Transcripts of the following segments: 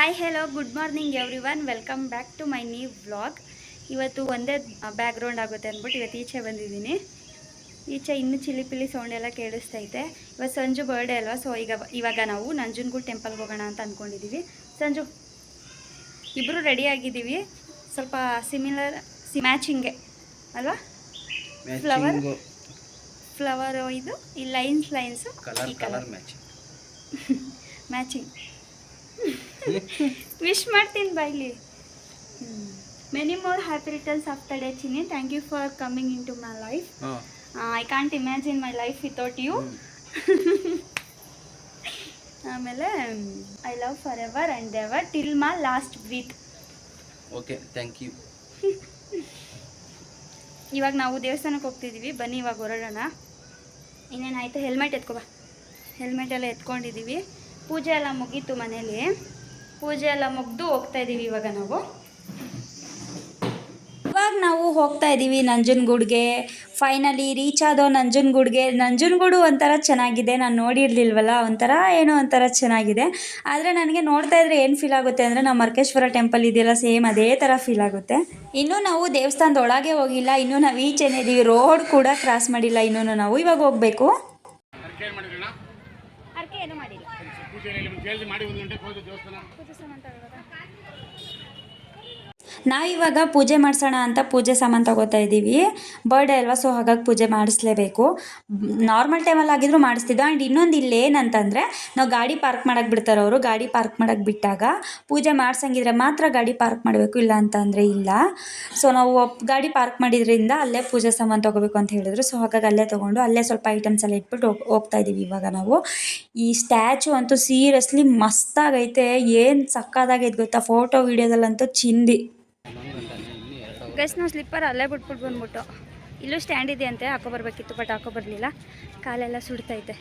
Hi hello good morning everyone welcome back to my new vlog ಇವತ್ತು ಒಂದೇ background ಆಗುತ್ತೆ ಅಂದ್ಬಿಟ್ಟು ಇವತ್ತು ಈಚೆ ಬಂದಿದ್ದೀನಿ. ಈಚೆ ಇನ್ನೂ ಚಿಲಿ ಪಿಲಿ ಸೌಂಡ್ ಎಲ್ಲ ಕೇಳಿಸ್ತೈತೆ ಇವತ್ತು ಸಂಜು ಬರ್ಡೇ ಅಲ್ವಾ ಸೊ ಈಗ ಇವಾಗ ನಾವು ನಂಜನಗೂಡು ಟೆಂಪಲ್ಗೆ ಹೋಗೋಣ ಅಂತ ಅಂದ್ಕೊಂಡಿದ್ದೀವಿ ಸಂಜು ಇಬ್ಬರು ರೆಡಿ ಆಗಿದ್ದೀವಿ. ಸ್ವಲ್ಪ ಸಿಮಿಲರ್ ಸಿ ಮ್ಯಾಚಿಂಗೆ ಅಲ್ವಾ? ಫ್ಲವರ್ ಫ್ಲವರು ಇದು ಈ ಲೈನ್ಸ್ ಲೈನ್ಸು ಕಲರ್ ಈ colour colour match matching wish ಮಾಡ್ತೀನಿ ಬಾಯ್ಲಿ many more happy returns of the day Chinni thank you for coming into my life I can't imagine my life without you ಆಮೇಲೆ I love forever and ever till my last breath okay thank you ಇವಾಗ ನಾವು ದೇವಸ್ಥಾನಕ್ಕೆ ಹೋಗ್ತಿದ್ದೀವಿ ಬನ್ನಿ ಇವಾಗ ಹೊರಡೋಣ. ಇನ್ನೇನಾಯಿತು? Helmet ಎತ್ಕೊಬಾ helmet ಎಲ್ಲ ಎತ್ಕೊಂಡಿದ್ದೀವಿ ಪೂಜೆ ಎಲ್ಲ ಮುಗೀತು ಮನೇಲಿ. ಪೂಜೆ ಎಲ್ಲ ಮುಗ್ದು ಹೋಗ್ತಾ ಇದ್ದೀವಿ ಇವಾಗ ನಾವು. ಇವಾಗ ನಾವು ಹೋಗ್ತಾ ಇದ್ದೀವಿ ನಂಜನಗೂಡ್ಗೆ. ಫೈನಲಿ ರೀಚ್ ಆದೋ ನಂಜನಗೂಡ್ಗೆ. ನಂಜನಗೂಡು ಒಂಥರ ಚೆನ್ನಾಗಿದೆ ನಾನು ನೋಡಿರಲಿಲ್ವಲ್ಲ? ಒಂಥರ ಏನೋ ಒಂಥರ ಚೆನ್ನಾಗಿದೆ. ಆದರೆ ನನಗೆ ನೋಡ್ತಾ ಇದ್ರೆ ಏನು ಫೀಲ್ ಆಗುತ್ತೆ ಅಂದರೆ ನಮ್ಮ ಮರ್ಕೇಶ್ವರ ಟೆಂಪಲ್ ಇದೆಯಲ್ಲ ಸೇಮ್ ಅದೇ ಥರ ಫೀಲ್ ಆಗುತ್ತೆ. ಇನ್ನೂ ನಾವು ದೇವಸ್ಥಾನದ ಒಳಗೆ ಹೋಗಿಲ್ಲ ಇನ್ನೂ ನಾವು ಈಚೆನೇ ಇದ್ದೀವಿ ರೋಡ್ ಕೂಡ ಕ್ರಾಸ್ ಮಾಡಿಲ್ಲ ಇನ್ನೂ ನಾವು ಇವಾಗ ಹೋಗಬೇಕು. ಅರ್ಕೆ ಏನು ಮಾಡಿದ್ರಣ್ಣ? ಅರ್ಕೆ ಏನು ಮಾಡಿಲ್ಲ. ಪೂಜೆ ಕೇಳಿದ್ರೆ ಮಾಡಿ ಒಂದು ಗಂಟೆಗೆ ಹೋದ ದೇವಸ್ಥಾನ ನಾವಿವಾಗ ಪೂಜೆ ಮಾಡಿಸೋಣ ಅಂತ ಪೂಜೆ ಸಾಮಾನು ತಗೋತಾ ಇದ್ದೀವಿ ಬರ್ಡೇ ಅಲ್ವಾ ಸೊ ಹಾಗಾಗಿ ಪೂಜೆ ಮಾಡಿಸ್ಲೇಬೇಕು. ನಾರ್ಮಲ್ ಟೈಮಲ್ಲಿ ಆಗಿದ್ರು ಮಾಡಿಸ್ತಿದ್ದೋ ಆ್ಯಂಡ್ ಇನ್ನೊಂದು ಇಲ್ಲಿ ಏನಂತಂದರೆ, ನಾವು ಗಾಡಿ ಪಾರ್ಕ್ ಮಾಡೋಕ್ಕೆ ಬಿಡ್ತಾರೆ ಅವರು, ಗಾಡಿ ಪಾರ್ಕ್ ಮಾಡೋಕ್ಕೆ ಬಿಟ್ಟಾಗ ಪೂಜೆ ಮಾಡ್ಸಂಗಿದ್ರೆ ಮಾತ್ರ ಗಾಡಿ ಪಾರ್ಕ್ ಮಾಡಬೇಕು, ಇಲ್ಲ ಅಂತಂದರೆ ಇಲ್ಲ. ಸೊ ನಾವು ಗಾಡಿ ಪಾರ್ಕ್ ಮಾಡಿದ್ರಿಂದ ಅಲ್ಲೇ ಪೂಜೆ ಸಾಮಾನು ತೊಗೋಬೇಕು ಅಂತ ಹೇಳಿದ್ರು. ಸೊ ಹಾಗಾಗಿ ಅಲ್ಲೇ ತೊಗೊಂಡು, ಅಲ್ಲೇ ಸ್ವಲ್ಪ ಐಟಮ್ಸ್ ಎಲ್ಲ ಇಟ್ಬಿಟ್ಟು ಹೋಗ್- ಹೋಗ್ತಾ ಇದ್ದೀವಿ ಇವಾಗ ನಾವು. ಈ ಸ್ಟ್ಯಾಚು ಅಂತೂ ಸೀರಿಯಸ್ಲಿ ಮಸ್ತಾಗೈತೆ. ಏನು ಸಕ್ಕದಾಗೈತೆ ಗೊತ್ತಾ? ಫೋಟೋ ವೀಡಿಯೋದಲ್ಲಂತೂ ಚಿಂದಿ. ನಾವು ಸ್ಲಿಪ್ಪರ್ ಅಲ್ಲೇ ಬಿಟ್ಬಿಟ್ಟು ಬಂದ್ಬಿಟ್ಟು. ಇಲ್ಲೂ ಸ್ಟ್ಯಾಂಡ್ ಇದೆ ಅಂತೆ, ಹಾಕೋ ಬರಬೇಕಿತ್ತು, ಬಟ್ ಹಾಕೋ ಬರಲಿಲ್ಲ. ಕಾಲೆಲ್ಲ ಸುಡ್ತೈತೆ.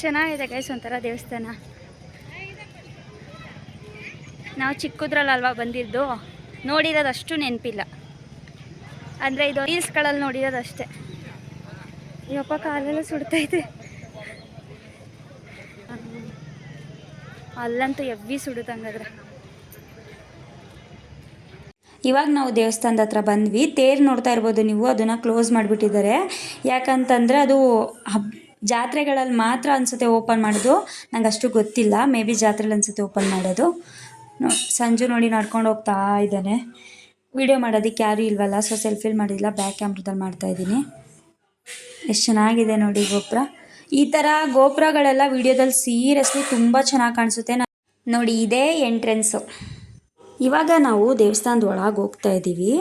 ಚೆನ್ನಾಗಿದೆ ಗೈಸ್ ಒಂಥರ ದೇವಸ್ಥಾನ. ನಾವು ಚಿಕ್ಕದ್ರಲ್ಲಲ್ವಾ ಬಂದಿದ್ದು, ನೋಡಿರೋದಷ್ಟು ನೆನಪಿಲ್ಲ. ಅಂದರೆ ಇದು ರೀಲ್ಸ್ಗಳಲ್ಲಿ ನೋಡಿರೋದಷ್ಟೇ ಯಪ್ಪ ಕಾಲೆಲ್ಲ ಸುಡ್ತೈತೆ ಅಲ್ಲಂತೂ ಎವ್ವಿ ಸುಡುತ್ತಂಗಾದ್ರೆ ಇವಾಗ ನಾವು ದೇವಸ್ಥಾನದ ಹತ್ರ ಬಂದ್ವಿ. ತೇರು ನೋಡ್ತಾ ಇರ್ಬೋದು ನೀವು, ಅದನ್ನು ಕ್ಲೋಸ್ ಮಾಡಿಬಿಟ್ಟಿದ್ದಾರೆ. ಯಾಕಂತಂದರೆ ಅದು ಹಬ್, ಜಾತ್ರೆಗಳಲ್ಲಿ ಮಾತ್ರ ಅನ್ಸುತ್ತೆ ಓಪನ್ ಮಾಡೋದು. ನಂಗೆ ಅಷ್ಟು ಗೊತ್ತಿಲ್ಲ. ಮೇ ಬಿ ಜಾತ್ರೆಲಿ ಅನ್ಸುತ್ತೆ ಓಪನ್ ಮಾಡೋದು. ಸಂಜು ನೋಡಿ ನಡ್ಕೊಂಡು ಹೋಗ್ತಾ ಇದ್ದಾನೆ. ವಿಡಿಯೋ ಮಾಡೋದಕ್ಕೆ ಯಾರೂ ಇಲ್ವಲ್ಲ ಸೊ ಸೆಲ್ಫಿಲ್ ಮಾಡಿಲ್ಲ ಬ್ಯಾಕ್ ಕ್ಯಾಮ್ರದಲ್ಲಿ ಮಾಡ್ತಾ ಇದ್ದೀನಿ. ಎಷ್ಟು ಚೆನ್ನಾಗಿದೆ ನೋಡಿ ಗೋಪುರ. ಈ ಥರ ಗೋಪುರಗಳೆಲ್ಲ ವಿಡಿಯೋದಲ್ಲಿ ಸೀರಿಯಸ್ಲಿ ತುಂಬ ಚೆನ್ನಾಗಿ ಕಾಣಿಸುತ್ತೆ. ನೋಡಿ, ಇದೇ ಎಂಟ್ರೆನ್ಸು ಇವಾಗ ನಾವು ದೇವಸ್ಥಾನದ ಒಳಗೆ ಹೋಗ್ತಾ ಇದ್ದೀವಿ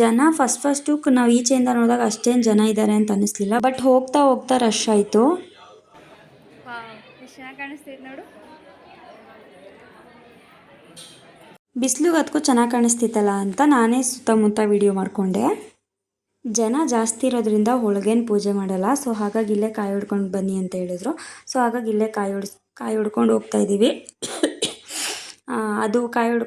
ಜನ ಫಸ್ಟ್ ಫಸ್ಟು ನಾವು ಈಚೆಯಿಂದ ನೋಡಿದಾಗ ಅಷ್ಟೇನು ಜನ ಇದ್ದಾರೆ ಅಂತ ಅನ್ನಿಸ್ಲಿಲ್ಲ ಬಟ್ ಹೋಗ್ತಾ ಹೋಗ್ತಾ ರಶ್ ಆಯಿತು. ಕಾಣಿಸ್ತೈತೆ ನೋಡು. ಬಿಸಿಲಿಗೆ ಚೆನ್ನಾಗಿ ಕಾಣಿಸ್ತಿತ್ತಲ್ಲ ಅಂತ ನಾನೇ ಸುತ್ತಮುತ್ತ ವಿಡಿಯೋ ಮಾಡಿಕೊಂಡೆ. ಜನ ಜಾಸ್ತಿ ಇರೋದ್ರಿಂದ ಹೊಳಗೇನು ಪೂಜೆ ಮಾಡಲ್ಲ ಸೊ ಹಾಗಾಗಿ ಇಲ್ಲೇ ಕಾಯಿ ಹೊಡ್ಕೊಂಡು ಬನ್ನಿ ಅಂತ ಹೇಳಿದ್ರು. ಸೊ ಹಾಗಾಗಿ ಇಲ್ಲೇ ಕಾಯಿ ಹೊಡ್ಸ್, ಕಾಯಿ ಹೊಡ್ಕೊಂಡು ಹೋಗ್ತಾ ಇದ್ದೀವಿ ಅದು ಕಾಯಿ ಹೊಡ್,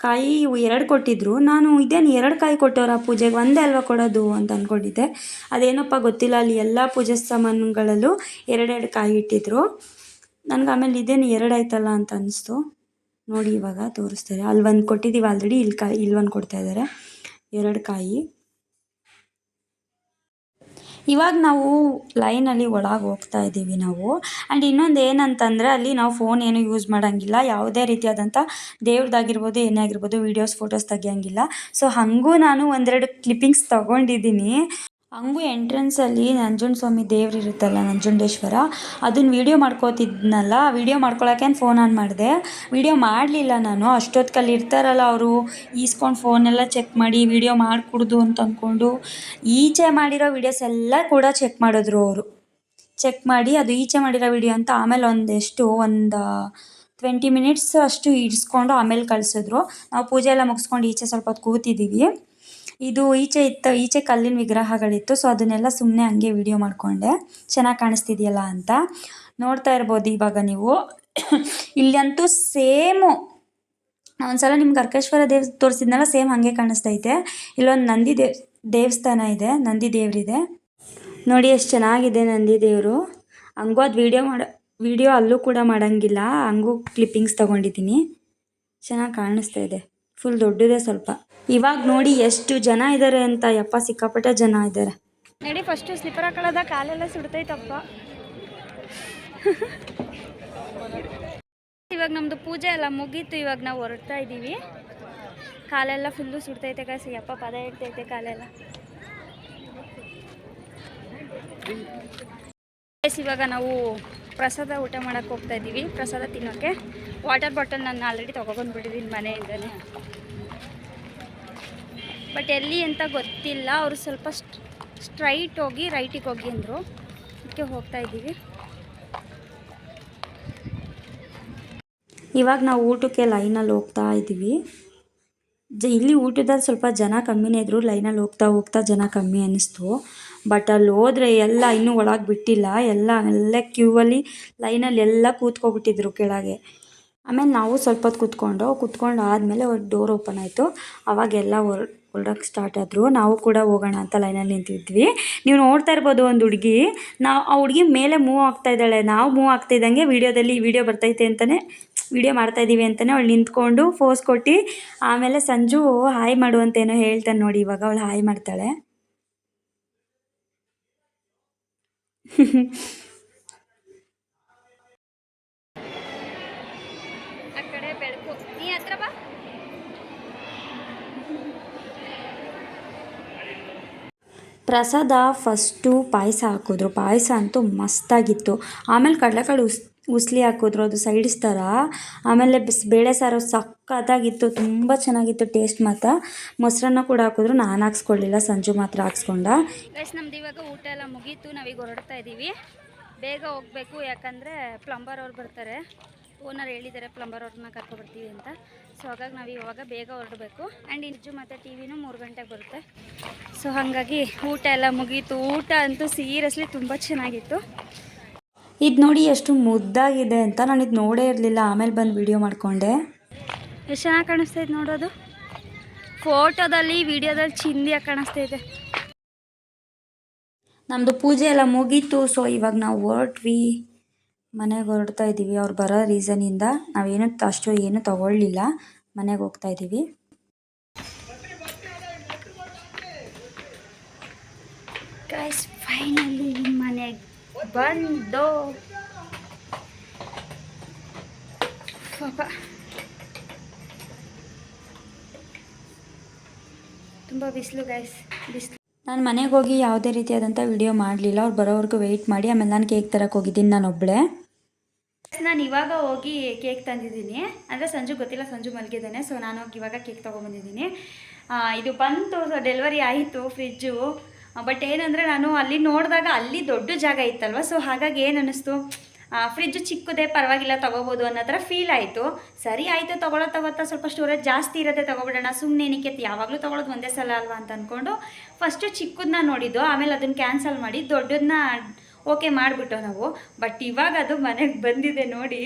ಕಾಯಿ ಎರಡು ಕೊಟ್ಟಿದ್ರು. ನಾನು ಇದೇನು ಎರಡು ಕಾಯಿ ಕೊಟ್ಟವ್ರ ಪೂಜೆಗೆ? ಒಂದೇ ಅಲ್ವಾ ಕೊಡೋದು ಅಂತ ಅಂದ್ಕೊಂಡಿದ್ದೆ ಅದೇನಪ್ಪ ಗೊತ್ತಿಲ್ಲ, ಅಲ್ಲಿ ಎಲ್ಲ ಪೂಜೆ ಸಾಮಾನುಗಳಲ್ಲೂ ಎರಡೆರಡು ಕಾಯಿ ಇಟ್ಟಿದ್ರು. ನನಗೆ ಆಮೇಲೆ ಇದೇನು ಎರಡು ಆಯ್ತಲ್ಲ ಅಂತ ಅನಿಸ್ತು. ನೋಡಿ ಇವಾಗ ತೋರಿಸ್ತಾರೆ. ಅಲ್ಲಿ ಒಂದು ಕೊಟ್ಟಿದ್ದೀವಿ ಆಲ್ರೆಡಿ ಇಲ್ಲಿ ಕಾಯಿ ಇಲ್ಲಿ ಒಂದು ಕೊಡ್ತಾ ಇದ್ದಾರೆ ಎರಡು ಕಾಯಿ. ಇವಾಗ ನಾವು ಲೈನಲ್ಲಿ ಒಳಗೆ ಹೋಗ್ತಾ ಇದ್ದೀವಿ ನಾವು. ಆ್ಯಂಡ್ ಇನ್ನೊಂದು ಏನಂತಂದರೆ ಅಲ್ಲಿ ನಾವು ಫೋನ್ ಏನು ಯೂಸ್ ಮಾಡೋಂಗಿಲ್ಲ. ಯಾವುದೇ ರೀತಿಯಾದಂಥ ದೇವ್ರದ್ದಾಗಿರ್ಬೋದು, ಏನೇ ಆಗಿರ್ಬೋದು ವೀಡಿಯೋಸ್ ಫೋಟೋಸ್ ತೆಗಿಯೋಂಗಿಲ್ಲ. ಸೊ ಹಾಗೂ ನಾನು ಒಂದೆರಡು ಕ್ಲಿಪ್ಪಿಂಗ್ಸ್ ತೊಗೊಂಡಿದ್ದೀನಿ. ಹಂಗೂ ಎಂಟ್ರೆನ್ಸಲ್ಲಿ ನಂಜುಂಡ ಸ್ವಾಮಿ ದೇವ್ರು ಇರುತ್ತಲ್ಲ ನಂಜುಂಡೇಶ್ವರ ಅದನ್ನ ವೀಡಿಯೋ ಮಾಡ್ಕೋತಿದ್ನಲ್ಲ ವೀಡಿಯೋ ಮಾಡ್ಕೊಳಕ್ಕೆ ಫೋನ್ ಆನ್ ಮಾಡಿದೆ? ವೀಡಿಯೋ ಮಾಡಲಿಲ್ಲ ನಾನು ಅಷ್ಟೊತ್ತಿಗೆ ಇರ್ತಾರಲ್ಲ ಅವರು, ಈಸ್ಕೊಂಡು ಫೋನೆಲ್ಲ ಚೆಕ್ ಮಾಡಿ ವೀಡಿಯೋ ಮಾಡಿಕೊಡ್ದು ಅಂತ ಅಂದ್ಕೊಂಡು ಈಚೆ ಮಾಡಿರೋ ವೀಡಿಯೋಸ್ ಎಲ್ಲ ಕೂಡ ಚೆಕ್ ಮಾಡಿದ್ರು ಅವರು. ಚೆಕ್ ಮಾಡಿ ಅದು ಈಚೆ ಮಾಡಿರೋ ವಿಡಿಯೋ ಅಂತ ಆಮೇಲೆ ಒಂದೆಷ್ಟು, ಒಂದು ಟ್ವೆಂಟಿ ಮಿನಿಟ್ಸ್ ಅಷ್ಟು ಇಡ್ಸ್ಕೊಂಡು ಆಮೇಲೆ ಕಳಿಸಿದ್ರು. ನಾವು ಪೂಜೆ ಎಲ್ಲ ಮುಗಿಸ್ಕೊಂಡು ಈಚೆ ಸ್ವಲ್ಪ ಹೊತ್ತು ಕೂತಿದ್ದೀವಿ ಇದು ಈಚೆ ಇತ್ತು, ಈಚೆ ಕಲ್ಲಿನ ವಿಗ್ರಹಗಳಿತ್ತು ಸೊ ಅದನ್ನೆಲ್ಲ ಸುಮ್ಮನೆ ಹಂಗೆ ವಿಡಿಯೋ ಮಾಡಿಕೊಂಡೆ. ಚೆನ್ನಾಗಿ ಕಾಣಿಸ್ತಿದೆಯಲ್ಲ ಅಂತ. ನೋಡ್ತಾ ಇರ್ಬೋದು ಇವಾಗ ನೀವು. ಇಲ್ಲಂತೂ ಸೇಮು, ಒಂದ್ಸಲ ನಿಮ್ಗೆ ಅರ್ಕೇಶ್ವರ ದೇವ್ ತೋರಿಸಿದ್ನಲ್ಲ, ಸೇಮ್ ಹಾಗೆ ಕಾಣಿಸ್ತೈತೆ. ಇಲ್ಲೊಂದು ನಂದಿ ದೇವ್, ದೇವಸ್ಥಾನ ಇದೆ, ನಂದಿ ದೇವರಿದೆ. ನೋಡಿ ಎಷ್ಟು ಚೆನ್ನಾಗಿದೆ ನಂದಿ ದೇವರು. ಹಂಗೂ ಅದು ವೀಡಿಯೋ ಮಾಡ ವೀಡಿಯೋ ಅಲ್ಲೂ ಕೂಡ ಮಾಡೋಂಗಿಲ್ಲ, ಹಂಗೂ ಕ್ಲಿಪ್ಪಿಂಗ್ಸ್ ತೊಗೊಂಡಿದ್ದೀನಿ. ಚೆನ್ನಾಗಿ ಕಾಣಿಸ್ತಾ ಇದೆ. ಫುಲ್ ದೊಡ್ಡದೇ ಸ್ವಲ್ಪ. ಇವಾಗ ನೋಡಿ ಎಷ್ಟು ಜನ ಇದ್ದಾರೆ ಅಂತ, ಯಪ್ಪ ಸಿಕ್ಕಾಪಟ್ಟೆ ಜನ ಇದ್ದಾರೆ ನಡಿ ಫಸ್ಟು ಸ್ಲಿಪ್ಪರ್ ಹಾಕೊಳ್ಳೋದ, ಕಾಲೆಲ್ಲ ಸುಡ್ತೈತಪ್ಪ. ಇವಾಗ ನಮ್ಮದು ಪೂಜೆ ಎಲ್ಲ ಮುಗೀತು, ಇವಾಗ ನಾವು ಹೊರಡ್ತಾ ಇದ್ದೀವಿ. ಕಾಲೆಲ್ಲ ಫುಲ್ಲು ಸುಡ್ತೈತೆ ಕಾಸಿ ಅಪ್ಪ ಪದ ಇಡ್ತೈತೆ ಕಾಲೆಲ್ಲ. ಇವಾಗ ನಾವು ಪ್ರಸಾದ ಊಟ ಮಾಡೋಕ್ಕೆ ಹೋಗ್ತಾ ಇದ್ದೀವಿ, ಪ್ರಸಾದ ತಿನ್ನೋಕ್ಕೆ ವಾಟರ್ ಬಾಟಲ್ ನಾನು ಆಲ್ರೆಡಿ ತೊಗೊಬಂದ್ಬಿಟ್ಟಿದ್ದೀನಿ ಮನೆಯಿಂದನೇ. ಬಟ್ ಎಲ್ಲಿ ಅಂತ ಗೊತ್ತಿಲ್ಲ. ಅವರು ಸ್ವಲ್ಪ ಸ್ಟ್ರೈಟ್ ಹೋಗಿ ರೈಟಿಗೆ ಹೋಗಿ ಅಂದರು. ಅದಕ್ಕೆ ಹೋಗ್ತಾ ಇದ್ದೀವಿ. ಇವಾಗ ನಾವು ಊಟಕ್ಕೆ ಲೈನಲ್ಲಿ ಹೋಗ್ತಾ ಇದ್ದೀವಿ. ಜ, ಇಲ್ಲಿ ಊಟದಲ್ಲಿ ಸ್ವಲ್ಪ ಜನ ಕಮ್ಮಿನೇ ಇದ್ರು. ಲೈನಲ್ಲಿ ಹೋಗ್ತಾ ಹೋಗ್ತಾ ಜನ ಕಮ್ಮಿ ಅನ್ನಿಸ್ತು ಬಟ್ ಅಲ್ಲಿ ಹೋದರೆ ಎಲ್ಲ ಇನ್ನೂ ಒಳಗೆ ಬಿಟ್ಟಿಲ್ಲ. ಎಲ್ಲ ಎಲ್ಲ ಕ್ಯೂವಲ್ಲಿ ಲೈನಲ್ಲಿ ಎಲ್ಲ ಕೂತ್ಕೊಬಿಟ್ಟಿದ್ರು ಕೆಳಗೆ. ಆಮೇಲೆ ನಾವು ಸ್ವಲ್ಪ ಕೂತ್ಕೊಂಡು ಕೂತ್ಕೊಂಡು ಆದಮೇಲೆ ಡೋರ್ ಓಪನ್ ಆಯಿತು. ಅವಾಗೆಲ್ಲ ಹೊರ ಹೊರಡಕ್ಕೆ ಸ್ಟಾರ್ಟ್ ಆದರು ನಾವು ಕೂಡ ಹೋಗೋಣ ಅಂತ ಲೈನಲ್ಲಿ ನಿಂತಿದ್ವಿ. ನೀವು ನೋಡ್ತಾ ಇರ್ಬೋದು ಒಂದು ಹುಡುಗಿ. ನಾವು, ಆ ಹುಡುಗಿ ಮೇಲೆ ಮೂವ್ ಆಗ್ತಾ ಇದ್ದಾಳೆ. ನಾವು ಮೂವ್ ಆಗ್ತಾ ಇದ್ದಂಗೆ ವೀಡಿಯೋದಲ್ಲಿ ವಿಡಿಯೋ ಬರ್ತೈತೆ ಅಂತಲೇ ವಿಡಿಯೋ ಮಾಡ್ತಾ ಇದ್ದೀವಿ ಅಂತಲೇ ಅವಳು ನಿಂತ್ಕೊಂಡು ಫೋಸ್ ಕೊಟ್ಟು ಆಮೇಲೆ ಸಂಜು ಹಾಯ್ ಮಾಡು ಅಂತ ಹೇಳ್ತಾನೆ ನೋಡಿ, ಇವಾಗ ಅವಳು ಹಾಯ್ ಮಾಡ್ತಾಳೆ ಆ ಕಡೆ ಬೆಳಕು ನೀ ಹತ್ರ ಬಾ ಪ್ರಸಾದ ಫಸ್ಟು ಪಾಯಸ ಹಾಕಿದ್ರು. ಪಾಯಸ ಅಂತೂ ಮಸ್ತಾಗಿತ್ತು. ಆಮೇಲೆ ಕಡಲೆಕಾಳು ಉಸ್, ಉಸ್ಲಿ ಹಾಕಿದ್ರು. ಅದು ಸೈಡ್ಸ್ ಥರ. ಆಮೇಲೆ ಬಿಸ್, ಬೇಳೆ ಸಾರು ಸಖತ್ತಾಗಿತ್ತು. ತುಂಬ ಚೆನ್ನಾಗಿತ್ತು ಟೇಸ್ಟ್ ಮಾತ್ರ. ಮೊಸರನ್ನ ಕೂಡ ಹಾಕಿದ್ರು. ನಾನು ಹಾಕ್ಸ್ಕೊಳ್ಳಿಲ್ಲ ಸಂಜು ಮಾತ್ರ ಹಾಕ್ಸ್ಕೊಂಡ. ಗೈಸ್ ನಮ್ದು ಇವಾಗ ಊಟ ಎಲ್ಲ ಮುಗೀತು. ನಾವೀಗ ಹೊರಡ್ತಾ ಇದ್ದೀವಿ ಬೇಗ ಹೋಗಬೇಕು. ಯಾಕಂದರೆ ಪ್ಲಂಬರ್ ಅವ್ರು ಬರ್ತಾರೆ. ಓನರ್ ಹೇಳಿದ್ದಾರೆ ಪ್ಲಂಬರ್ ಅವ್ರನ್ನ ಕರ್ಕೊಬರ್ತೀವಿ ಅಂತ. ಸೊ ಹಾಗಾಗಿ ನಾವು ಇವಾಗ ಬೇಗ ಹೊರಡಬೇಕು. ಆ್ಯಂಡ್ ಇಂಜು ಮತ್ತು ಟಿ ವಿನೂ ಮೂರು ಗಂಟೆಗೆ ಬರುತ್ತೆ. ಸೊ ಹಾಗಾಗಿ ಊಟ ಎಲ್ಲ ಮುಗೀತು. ಊಟ ಅಂತೂ ಸೀರಿಯಸ್ಲಿ ತುಂಬ ಚೆನ್ನಾಗಿತ್ತು. ಇದು ನೋಡಿ ಎಷ್ಟು ಮುದ್ದಾಗಿದೆ ಅಂತ ನಾನು ಇದು ನೋಡೇ ಇರಲಿಲ್ಲ. ಆಮೇಲೆ ಬಂದು ವಿಡಿಯೋ ಮಾಡಿಕೊಂಡೆ. ಎಷ್ಟು ಚೆನ್ನಾಗಿ ಕಾಣಿಸ್ತಾ ಇದೆ ನೋಡೋದು? ಫೋಟೋದಲ್ಲಿ ವಿಡಿಯೋದಲ್ಲಿ ಚಿಂದಿಯಾಗಿ ಇದೆ. ನಮ್ಮದು ಪೂಜೆ ಎಲ್ಲ ಮುಗೀತು. ಸೊ ಇವಾಗ ನಾವು ಹೊರಟ್ವಿ. ಮನೆಗೆ ಹೊರಡ್ತಾ ಇದ್ದೀವಿ. ಅವ್ರು ಬರೋ ರೀಸನಿಂದ ನಾವೇನು ಅಷ್ಟು ಏನು ತಗೊಳ್ಳಿಲ್ಲ. ಮನೆಗೆ ಹೋಗ್ತಾ ಇದ್ದೀವಿ. ಗೈಸ್ ಫೈನಲಿ ಮನೆಗೆ ಬಂದು. ತುಂಬ ಬಿಸಿಲು ಗೈಸ್ ಬಿಸಿಲು. ನಾನು ಮನೆಗೆ ಹೋಗಿ ಯಾವುದೇ ರೀತಿಯಾದಂಥ ವಿಡಿಯೋ ಮಾಡಲಿಲ್ಲ. ಅವ್ರು ಬರೋವರೆಗೂ ವೆಯ್ಟ್ ಮಾಡಿ, ಆಮೇಲೆ ನಾನು ಕೇಕ್ ತರಕ್ಕೆ ಹೋಗಿದ್ದೀನಿ ನಾನು ಒಬ್ಬಳೆ ನಾನು ಇವಾಗ ಹೋಗಿ ಕೇಕ್ ತಂದಿದ್ದೀನಿ. ಅಂದರೆ ಸಂಜು ಗೊತ್ತಿಲ್ಲ, ಸಂಜು ಮಲಗಿದ್ದಾನೆ ಸೊ ನಾನು ಹೋಗಿ ಇವಾಗ ಕೇಕ್ ತೊಗೊಂಬಂದಿದ್ದೀನಿ. ಇದು ಬಂತು ಡೆಲಿವರಿ ಆಯಿತು ಫ್ರಿಜ್ಜು ಬಟ್ ಏನಂದರೆ ನಾನು ಅಲ್ಲಿ ನೋಡಿದಾಗ ಅಲ್ಲಿ ದೊಡ್ಡ ಜಾಗ ಇತ್ತಲ್ವ ಸೊ ಹಾಗಾಗಿ ಏನು ಅನ್ನಿಸ್ತು? ಫ್ರಿಜ್ ಚಿಕ್ಕದೇ, ಪರವಾಗಿಲ್ಲ, ತೊಗೋಬೋದು ಅನ್ನೋ ಥರ ಫೀಲ್ ಆಯಿತು. ಸರಿ ಆಯಿತು ತೊಗೊಳೋ ತಗೋತಾ ಸ್ವಲ್ಪ ಸ್ಟೋರೇಜ್ ಜಾಸ್ತಿ ಇರೋದೇ ತೊಗೊಬಿಡೋಣ. ಸುಮ್ಮನೆ ಏನಕ್ಕೆ ಯಾವಾಗಲೂ ತೊಗೊಳೋದು ಒಂದೇ ಸಲ ಅಲ್ವಾ ಅಂತ ಅಂದ್ಕೊಂಡು ಫಸ್ಟು ಚಿಕ್ಕದನ್ನ ನೋಡಿದ್ದು, ಆಮೇಲೆ ಅದನ್ನು ಕ್ಯಾನ್ಸಲ್ ಮಾಡಿ ದೊಡ್ಡದನ್ನ ಓಕೆ ಮಾಡಿಬಿಟ್ಟು ನಾವು. ಬಟ್ ಇವಾಗ ಅದು ಮನೆಗೆ ಬಂದಿದೆ ನೋಡಿ.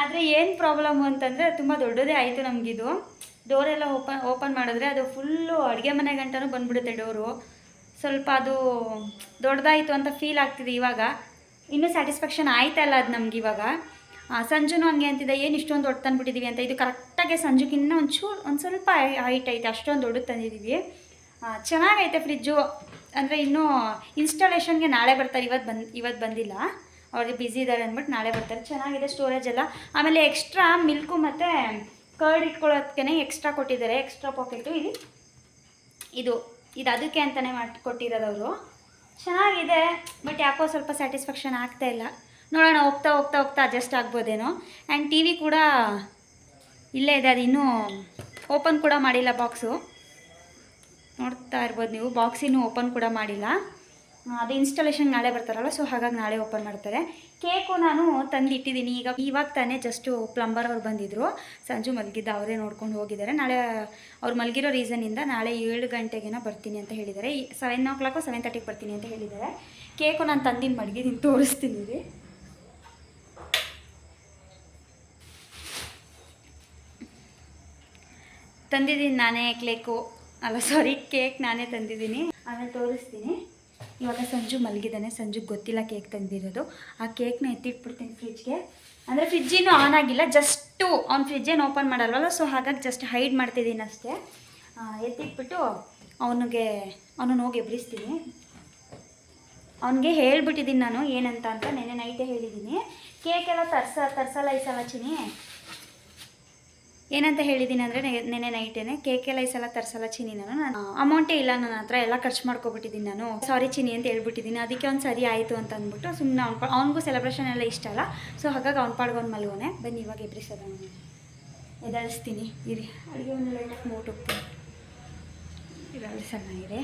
ಆದರೆ ಏನು ಪ್ರಾಬ್ಲಮ್ಮು ಅಂತಂದರೆ ತುಂಬ ದೊಡ್ಡದೇ ಆಯಿತು ನಮಗಿದು. ಡೋರೆಲ್ಲ ಓಪನ್ ಓಪನ್ ಮಾಡಿದ್ರೆ ಅದು ಫುಲ್ಲು ಅಡುಗೆ ಮನೆ ಗಂಟನೂ ಬಂದ್ಬಿಡುತ್ತೆ ಡೋರು ಸ್ವಲ್ಪ ಅದು ದೊಡ್ಡದಾಯಿತು ಅಂತ ಫೀಲ್ ಆಗ್ತಿದೆ ಇವಾಗ. ಇನ್ನೂ ಸ್ಯಾಟಿಸ್ಫ್ಯಾಕ್ಷನ್ ಆಯ್ತಲ್ಲ ಅದು ನಮ್ಗೆ ಇವಾಗ. ಸಂಜುನು ಹಂಗೆ ಅಂತಿದ್ದೆ ಏನು ಇಷ್ಟೊಂದು ದೊಡ್ಡ ತಂದುಬಿಟ್ಟಿದ್ದೀವಿ ಅಂತ? ಇದು ಕರೆಕ್ಟಾಗಿ ಸಂಜುಗಿನ್ನ ಒಂಚೂರು ಒಂದು ಸ್ವಲ್ಪ ಹೈಟ್ ಐತೆ, ಅಷ್ಟೊಂದು ದೊಡ್ಡ ತಂದಿದ್ದೀವಿ ಚೆನ್ನಾಗೈತೆ ಫ್ರಿಜ್ಜು ಅಂದರೆ ಇನ್ನೂ ಇನ್ಸ್ಟಾಲೇಷನ್ಗೆ ನಾಳೆ ಬರ್ತಾರೆ ಇವತ್ತು ಬಂದು ಇವತ್ತು ಬಂದಿಲ್ಲ. ಅವ್ರಿಗೆ ಬ್ಯುಸಿ ಇದ್ದಾರೆ ಅಂದ್ಬಿಟ್ಟು ನಾಳೆ ಬರ್ತಾರೆ. ಚೆನ್ನಾಗಿದೆ ಸ್ಟೋರೇಜ್ ಎಲ್ಲ. ಆಮೇಲೆ ಎಕ್ಸ್ಟ್ರಾ ಮಿಲ್ಕು ಮತ್ತು ಕರ್ಡ್ ಇಟ್ಕೊಳ್ಳೋದಕ್ಕೆ ಎಕ್ಸ್ಟ್ರಾ ಕೊಟ್ಟಿದ್ದಾರೆ ಎಕ್ಸ್ಟ್ರಾ ಪಾಕೆಟು ಇಲ್ಲಿ ಇದು ಇದು ಅದಕ್ಕೆ ಅಂತಲೇ ಮಾಡಿ ಕೊಟ್ಟಿರೋದು ಅವರು. ಚೆನ್ನಾಗಿದೆ ಬಟ್ ಯಾಕೋ ಸ್ವಲ್ಪ ಸ್ಯಾಟಿಸ್ಫ್ಯಾಕ್ಷನ್ ಆಗ್ತಾ ಇಲ್ಲ. ನೋಡೋಣ, ಹೋಗ್ತಾ ಹೋಗ್ತಾ ಹೋಗ್ತಾ ಅಡ್ಜಸ್ಟ್ ಆಗ್ಬೋದೇನೋ. ಆ್ಯಂಡ್ ಟಿ ವಿ ಕೂಡ ಇಲ್ಲೇ ಇದೆ, ಅದು ಇನ್ನೂ ಓಪನ್ ಕೂಡ ಮಾಡಿಲ್ಲ ಬಾಕ್ಸು ನೋಡ್ತಾ ಇರ್ಬೋದು ನೀವು ಬಾಕ್ಸ್ ಇನ್ನೂ ಓಪನ್ ಕೂಡ ಮಾಡಿಲ್ಲ. ಅದು ಇನ್ಸ್ಟಾಲೇಷನ್ ನಾಳೆ ಬರ್ತಾರಲ್ಲ ಸೊ ಹಾಗಾಗಿ ನಾಳೆ ಓಪನ್ ಮಾಡ್ತಾರೆ. ಕೇಕು ನಾನು ತಂದು ಇಟ್ಟಿದ್ದೀನಿ ಈಗ ಇವಾಗ ತಾನೇ ಜಸ್ಟು ಪ್ಲಂಬರ್ ಅವ್ರು ಬಂದಿದ್ರು. ಸಂಜು ಮಲಗಿದ್ದ ಅವರೇ ನೋಡ್ಕೊಂಡು ಹೋಗಿದ್ದಾರೆ. ನಾಳೆ ಅವ್ರು ಮಲಗಿರೋ ರೀಸನಿಂದ ನಾಳೆ ಏಳು ಗಂಟೆಗೇನೋ ಬರ್ತೀನಿ ಅಂತ ಹೇಳಿದ್ದಾರೆ. ಸೆವೆನ್ ಓ ಕ್ಲಾಕು ಸೆವೆನ್ ತರ್ಟಿಗೆ ಬರ್ತೀನಿ ಅಂತ ಹೇಳಿದ್ದಾರೆ. ಕೇಕು ನಾನು ತಂದಿನ ಮಲಗಿದ್ದೀನಿ ತೋರಿಸ್ತೀನಿ ರೀ. ತಂದಿದ್ದೀನಿ ನಾನೇ ಕ್ಲೇಕು ಅಲ್ಲ ಸಾರಿ ಕೇಕ್ ನಾನೇ ತಂದಿದ್ದೀನಿ. ಆಮೇಲೆ ತೋರಿಸ್ತೀನಿ. ಇವಾಗ ಸಂಜು ಮಲಗಿದ್ದಾನೆ. ಸಂಜು ಗೊತ್ತಿಲ್ಲ ಕೇಕ್ ತಂದಿರೋದು. ಆ ಕೇಕ್ನ ಎತ್ತಿಟ್ಬಿಡ್ತೀನಿ ಫ್ರಿಜ್ಗೆ ಅಂದರೆ ಫ್ರಿಜ್ಜಿನೂ ಆನ್ ಆಗಿಲ್ಲ ಜಸ್ಟು ಅವ್ನು ಫ್ರಿಜ್ಜೇನು ಓಪನ್ ಮಾಡಲ್ವಲ್ಲ? ಸೊ ಹಾಗಾಗಿ ಜಸ್ಟ್ ಹೈಡ್ ಮಾಡ್ತಿದ್ದೀನಿ ಅಷ್ಟೇ. ಎತ್ತಿಟ್ಬಿಟ್ಟು ಅವನಿಗೆ, ಅವನನ್ನು ಹೋಗಿ ಎಬ್ರಿಸ್ತೀನಿ ಅವನಿಗೆ ಹೇಳ್ಬಿಟ್ಟಿದ್ದೀನಿ ನಾನು ಏನಂತ ಅಂತ. ನೆನ್ನೆ ನೈಟೇ ಹೇಳಿದ್ದೀನಿ. ಕೇಕೆಲ್ಲ ತರ್ಸ, ತರ್ಸಲ್ಲ ಚಿನಿ ಏನಂತ ಹೇಳಿದ್ದೀನಿ ಅಂದರೆ ನೆನೆ ನೈಟೇನೆ ಎಲ್ಲ ಈ ಸಲ ತರ್ಸಲ್ಲ ಚೀನಿ ನಾನು. ನಾನು ಅಮೌಂಟೇ ಇಲ್ಲ ನನ್ನ ಹತ್ರ, ಎಲ್ಲ ಖರ್ಚು ಮಾಡ್ಕೊಬಿಟ್ಟಿದ್ದೀನಿ ನಾನು. ಸಾರಿ ಚೀನಿ ಅಂತ ಹೇಳ್ಬಿಟ್ಟಿದ್ದೀನಿ ಅದಕ್ಕೆ ಒಂದು ಸರಿ ಆಯಿತು ಅಂತ ಅಂದ್ಬಿಟ್ಟು ಸುಮ್ಮನೆ ಅವ್ನು ಅವ್ನಿಗೂ ಸೆಲೆಬ್ರೇಷನ್ ಎಲ್ಲ ಇಷ್ಟ ಅಲ್ಲ. ಸೊ ಹಾಗಾಗಿ ಅವ್ನು ಪಾಡ್ಗೆ ಅವ್ನು ಮಲ್ಗೋನೆ. ಬನ್ನಿ, ಇವಾಗ ಅವನು. ಎದಳಿಸ್ತೀನಿ. ಇರಿ. ಅಡುಗೆ ಒಂದು ಲೈಟ್ ಮೂಟ್ ಹೋಗ್ತೀನಿ ಇದರಲ್ಲಿ ಚೆನ್ನಾಗಿದೆ